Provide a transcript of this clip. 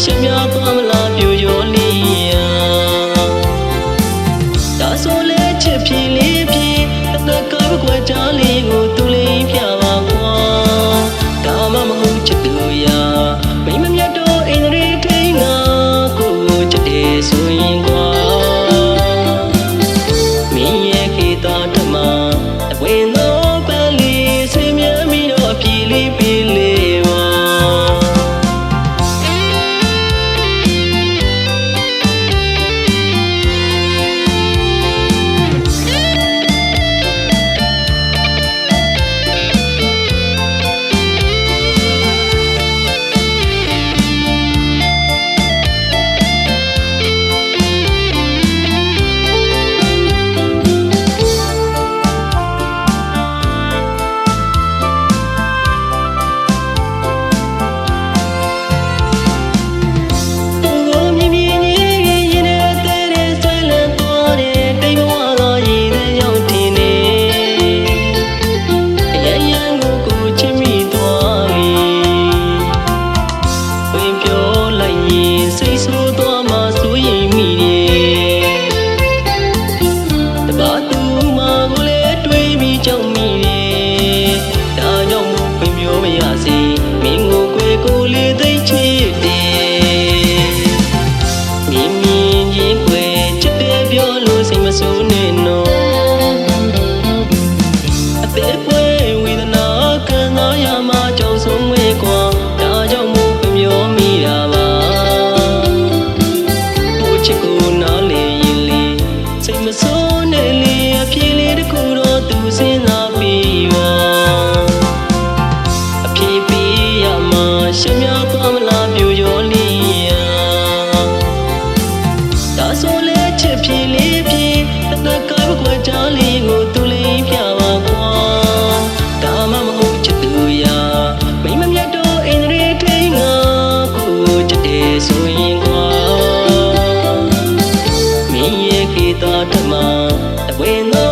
ရှင်ပြသွားမလားပြူရောလီယာဒါဆိုလဲချစ်ပြေလေးပြေအသက်ကဘကွာချာလေးကိုသူလေးပြပါကွာဒါမှမဟုတ်ချစ်သူယာမိမမြတ်တော့အင်္ဂရီထိန်ငါကိုချစ်တယ်ဆိုရင် Thank you. Вино